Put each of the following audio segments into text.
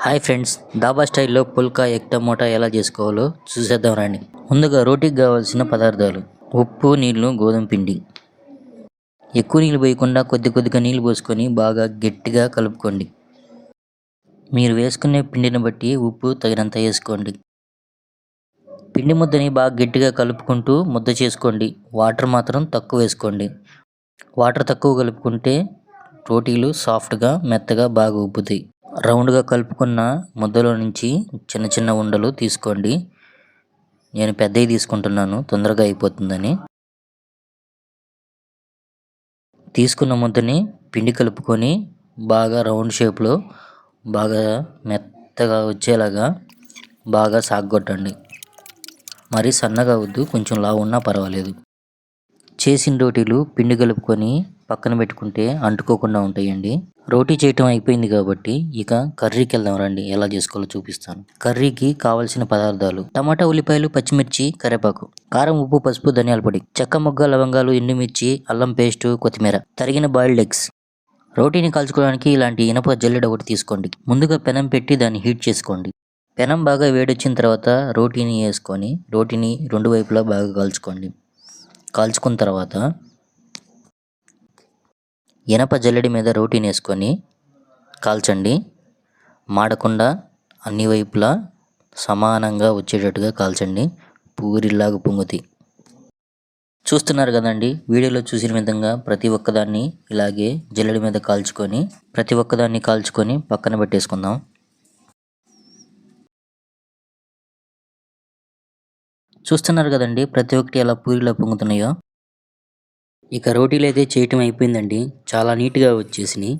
Hi friends dhaba స్టైల్లో పుల్కా ఎక్టమోటా ఎలా చేసుకోవాలో చూసేద్దాం రండి. ముందుగా రోటీకి కావాల్సిన పదార్థాలు ఉప్పు నీళ్ళు గోధుమ పిండి. ఎక్కువ నీళ్ళు పోయకుండా కొద్ది కొద్దిగా నీళ్ళు పోసుకొని బాగా గట్టిగా కలుపుకోండి. మీరు వేసుకునే పిండిని బట్టి ఉప్పు తగినంత వేసుకోండి. పిండి ముద్దని బాగా గట్టిగా కలుపుకుంటూ ముద్ద చేసుకోండి. వాటర్ మాత్రం తక్కువ వేసుకోండి. వాటర్ తక్కువ కలుపుకుంటే రోటీలు సాఫ్ట్గా మెత్తగా బాగా ఉబ్బుతాయి. రౌండ్గా కలుపుకున్న ముద్దలో నుంచి చిన్న చిన్న ఉండలు తీసుకోండి. నేను పెద్దవి తీసుకుంటున్నాను తొందరగా అయిపోతుందని. తీసుకున్న ముద్దని పిండి కలుపుకొని బాగా రౌండ్ షేప్లో బాగా మెత్తగా వచ్చేలాగా బాగా సాగొట్టండి మరి సన్నగా వద్దు కొంచెం లావు ఉన్నా పర్వాలేదు. చేసిన రోటీలు పిండి కలుపుకొని పక్కన పెట్టుకుంటే అంటుకోకుండా ఉంటాయండి. రోటీ చేయటం అయిపోయింది కాబట్టి ఇక కర్రీకి వెళ్దాం రండి. ఎలా చేసుకోవాలో చూపిస్తాను. కర్రీకి కావలసిన పదార్థాలు. టమాటా ఉల్లిపాయలు పచ్చిమిర్చి కరివేపాకు కారం ఉప్పు పసుపు ధనియాల పొడి. చెక్క మొగ్గ లవంగాలు ఎండుమిర్చి అల్లం పేస్టు కొత్తిమీర. తరిగిన బాయిల్డ్ ఎగ్స్. రోటీని కాల్చుకోవడానికి ఇలాంటి ఇనప జల్లెడ ఒకటి తీసుకోండి. ముందుగా పెనం పెట్టి దాన్ని హీట్ చేసుకోండి. పెనం బాగా వేడొచ్చిన తర్వాత రోటీని వేసుకొని రోటీని రెండు వైపులా బాగా కాల్చుకోండి. కాల్చుకున్న తర్వాత ఇనప జల్లెడి మీద రోటీని వేసుకొని కాల్చండి. మాడకుండా అన్ని వైపులా సమానంగా వచ్చేటట్టుగా కాల్చండి. పూరిలాగా పొంగుతాయి. చూస్తున్నారు కదండి వీడియోలో చూసిన విధంగా ప్రతి ఒక్కదాన్ని ఇలాగే జల్లెడి మీద కాల్చుకొని ప్రతి ఒక్కదాన్ని కాల్చుకొని పక్కన పెట్టేసుకుందాం. చూస్తున్నారు కదండి ప్రతి ఒక్కటి ఎలా పూరిలా పొంగుతున్నాయో. ఇక రోటీలు అయితే చేయటం అయిపోయిందండి. చాలా నీట్గా వచ్చేసినాయి.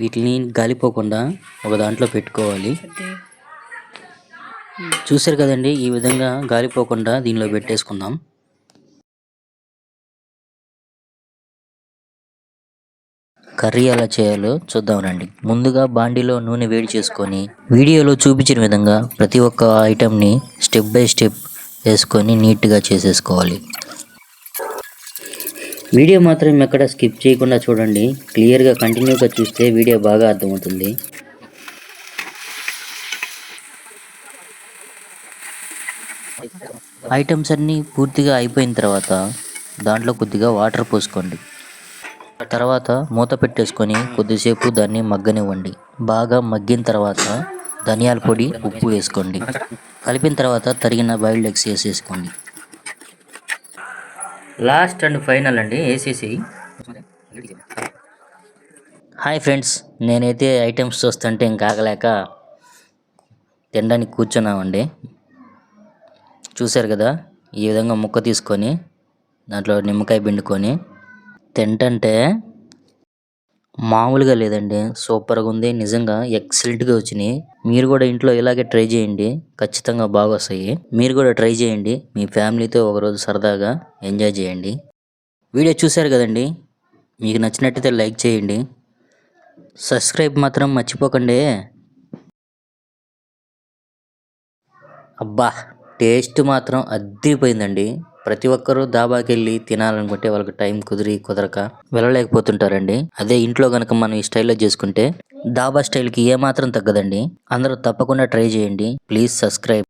వీటిని గాలిపోకుండా ఒక దాంట్లో పెట్టుకోవాలి. చూసారు కదండి ఈ విధంగా గాలిపోకుండా దీనిలో పెట్టేసుకుందాం. కర్రీ ఎలా చేయాలో చూద్దాం రండి. ముందుగా బాండీలో నూనె వేడి చేసుకొని వీడియోలో చూపించిన విధంగా ప్రతి ఒక్క ఐటెంని స్టెప్ బై స్టెప్ వేసుకొని నీట్గా చేసేసుకోవాలి. వీడియో మాత్రం ఎక్కడ స్కిప్ చేయకుండా చూడండి. క్లియర్గా కంటిన్యూగా చూస్తే వీడియో బాగా అర్థమవుతుంది. ఐటమ్స్ అన్నీ పూర్తిగా అయిపోయిన తర్వాత దాంట్లో కొద్దిగా వాటర్ పోసుకోండి. తర్వాత మూత పెట్టేసుకొని కొద్దిసేపు దాన్ని మగ్గనివ్వండి. బాగా మగ్గిన తర్వాత ధనియాల పొడి ఉప్పు వేసుకోండి. కలిపిన తర్వాత తరిగిన బాయిల్డ్ ఎగ్స్ వేసేసుకోండి. లాస్ట్ అండ్ ఫైనల్ అండి ఏసీసీ హాయ్ ఫ్రెండ్స్ నేనైతే ఐటమ్స్ చూస్తుంటే ఇంకా ఆగలేక తినడానికి కూర్చున్నామండి. చూశారు కదా ఈ విధంగా ముక్క తీసుకొని దాంట్లో నిమ్మకాయ పిండుకొని తింటంటే మామూలుగా లేదండి. సూపర్గా ఉంది. నిజంగా ఎక్సలెంట్గా వచ్చినాయి. మీరు కూడా ఇంట్లో ఇలాగే ట్రై చేయండి. ఖచ్చితంగా బాగా వస్తాయి. మీరు కూడా ట్రై చేయండి. మీ ఫ్యామిలీతో ఒకరోజు సరదాగా ఎంజాయ్ చేయండి. వీడియో చూశారు కదండి? మీకు నచ్చినట్టయితే లైక్ చేయండి. సబ్స్క్రైబ్ మాత్రం మర్చిపోకండి. అబ్బా టేస్ట్ మాత్రం అద్దరిపోయిందండి. ప్రతి ఒక్కరూ దాబాకి వెళ్ళి తినాలనుకుంటే వాళ్ళకి టైం కుదిరి కుదరక వెళ్ళలేకపోతుంటారండి. అదే ఇంట్లో కనుక మనం ఈ స్టైల్లో చేసుకుంటే దాబా స్టైల్కి ఏమాత్రం తగ్గదండి. అందరూ తప్పకుండా ట్రై చేయండి. Please subscribe.